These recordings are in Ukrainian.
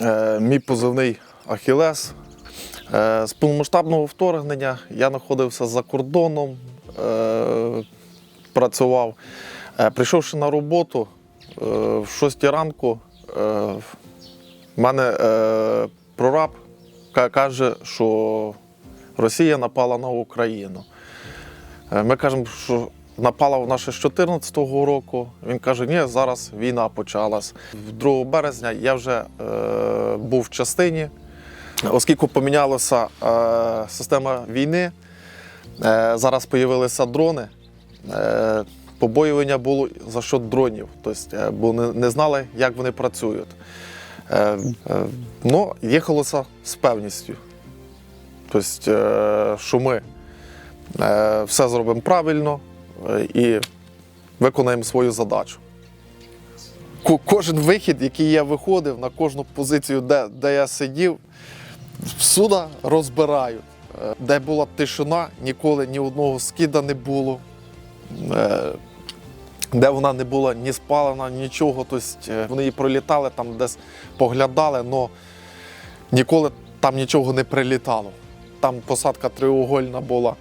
Е, Мій позивний Ахілес. Е, З повномасштабного вторгнення я знаходився за кордоном, е, працював. Прийшовши на роботу в 6 ранку, в мене прораб каже, що Росія напала на Україну. Ми кажемо, що напала вона ще з 2014 року. Він каже, ні, зараз війна почалась. 2 березня я вже е, був в частині, оскільки помінялася е, система війни, е, зараз з'явилися дрони. Е, побоювання було за счет дронів, тобто, е, бо не, не знали, як вони працюють. Е, е, ну, їхалося з певністю. Тобто, е, що ми е, все зробимо правильно і виконаємо свою задачу. Кожен вихід, який я виходив на кожну позицію, де, де я сидів, всюди розбирають. Е, Де була тишина, ніколи ні одного скида не було. Е, Де вона не була ні спалена, нічого. Тобто е, вони її пролітали, там десь поглядали, але ніколи там нічого не прилітало. Там посадка триугольна була.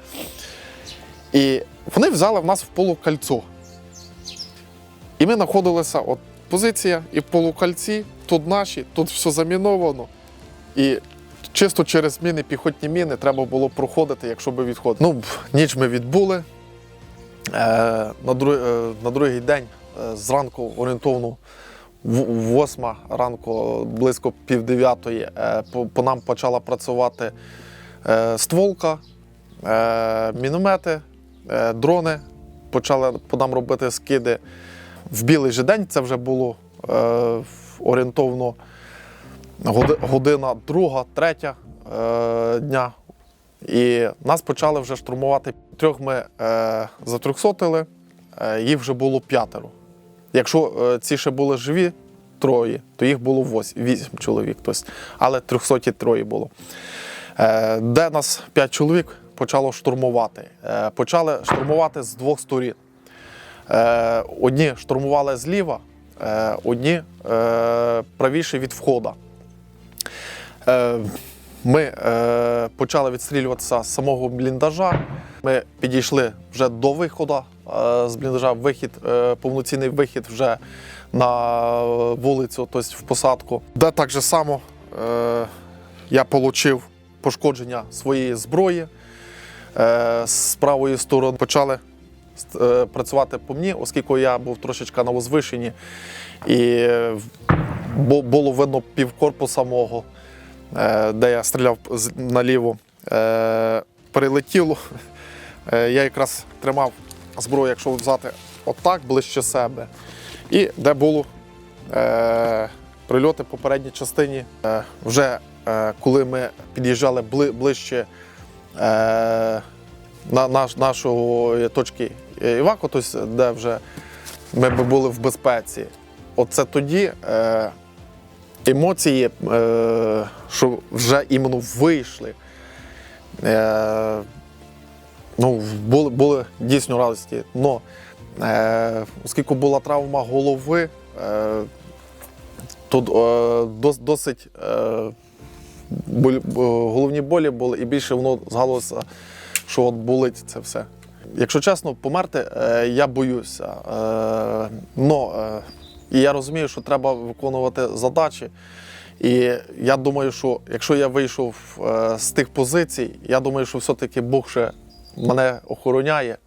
І вони взяли в нас в полукольцо. І ми знаходилися, от позиція, і в полукольці, тут наші, тут все заміновано. І чисто через міни, піхотні міни треба було проходити, якщо би відходити. Ну, ніч ми відбули. Е, на, друг, е, на другий день е, зранку орієнтовно восьма ранку, близько півдев'ятої, е, по, нам почала працювати стволка, міномети, дрони. Почали по нам робити скиди в білий же день. Це вже було е, орієнтовно година друга, третя е, дня. І нас почали вже штурмувати. Трьох ми е, затрьохсотили, е, їх вже було п'ятеро. Якщо е, ці ще були живі троє, то їх було вось- вісім чоловік. Тобто, але трьохсоті троє було. Е, де нас п'ять чоловік почало штурмувати. Е, почали штурмувати з двох сторін. Е, одні штурмували зліва, е, одні правіше від входу. Е, ми почали відстрілюватися з самого бліндажа. Ми підійшли вже до виходу з бліндажа, вихід, повноцінний вихід вже на вулицю, тобто в посадку. Де так же само я отримав пошкодження своєї зброї. Е, з правої сторони почали е, працювати по мені, оскільки я був трошечки на возвишенні, і було видно півкорпуса мого, е, де я стріляв наліво. Прилетіло. Я якраз тримав зброю, якщо взяти отак ближче себе. І де було е, прильоти по передній частині. Вже коли ми під'їжджали бли, ближче на наш, нашої точки Іваку, тобто, де вже ми би були в безпеці. Оце тоді е, емоції, е, що вже іменно вийшли. Е, ну, були, були дійсно радості. Но, е, оскільки була травма голови, е, то е, досить е, головні болі були, і більше воно згалося, що от болить це все. Якщо чесно, померти е, я боюся. Е, но, е, і я розумію, що треба виконувати задачі. І я думаю, що якщо я вийшов е, з тих позицій, я думаю, що все-таки Бог ще мене охороняє.